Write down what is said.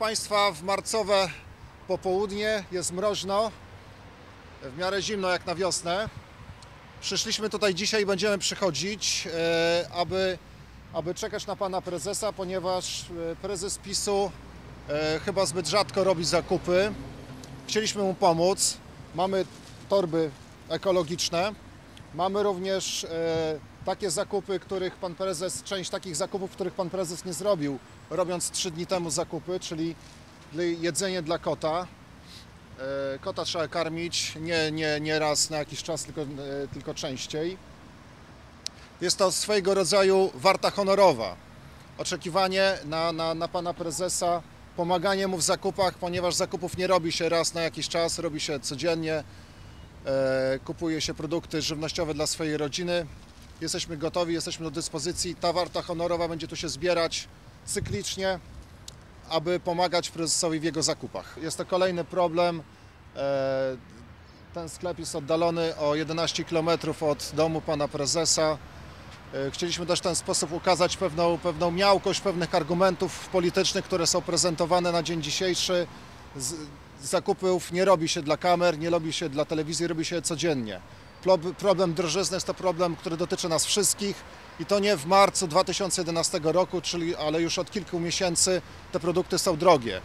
Państwa, w marcowe popołudnie jest mroźno, w miarę zimno jak na wiosnę. Przyszliśmy tutaj dzisiaj i będziemy przychodzić, e, aby, aby czekać na Pana Prezesa, ponieważ e, Prezes PiSu e, chyba zbyt rzadko robi zakupy. Chcieliśmy mu pomóc. Mamy torby ekologiczne. Mamy również e, takie zakupy, których pan prezes, część takich zakupów, których pan prezes nie zrobił, robiąc trzy dni temu zakupy, czyli jedzenie dla kota. E, Kota trzeba karmić nie, nie, nie raz na jakiś czas, tylko, e, tylko częściej. Jest to swojego rodzaju warta honorowa. Oczekiwanie na, na, na pana prezesa, pomaganie mu w zakupach, ponieważ zakupów nie robi się raz na jakiś czas, robi się codziennie. E, kupuje się produkty żywnościowe dla swojej rodziny. Jesteśmy gotowi, jesteśmy do dyspozycji. Ta warta honorowa będzie tu się zbierać cyklicznie, aby pomagać prezesowi w jego zakupach. Jest to kolejny problem. E, Ten sklep jest oddalony o 11 km od domu pana prezesa. E, Chcieliśmy też w ten sposób ukazać pewną, pewną miałkość pewnych argumentów politycznych, które są prezentowane na dzień dzisiejszy. Zakupów nie robi się dla kamer, nie robi się dla telewizji, robi się codziennie. Problem drożyzny jest to problem, który dotyczy nas wszystkich i to nie w marcu 2011 roku, czyli, ale już od kilku miesięcy te produkty są drogie.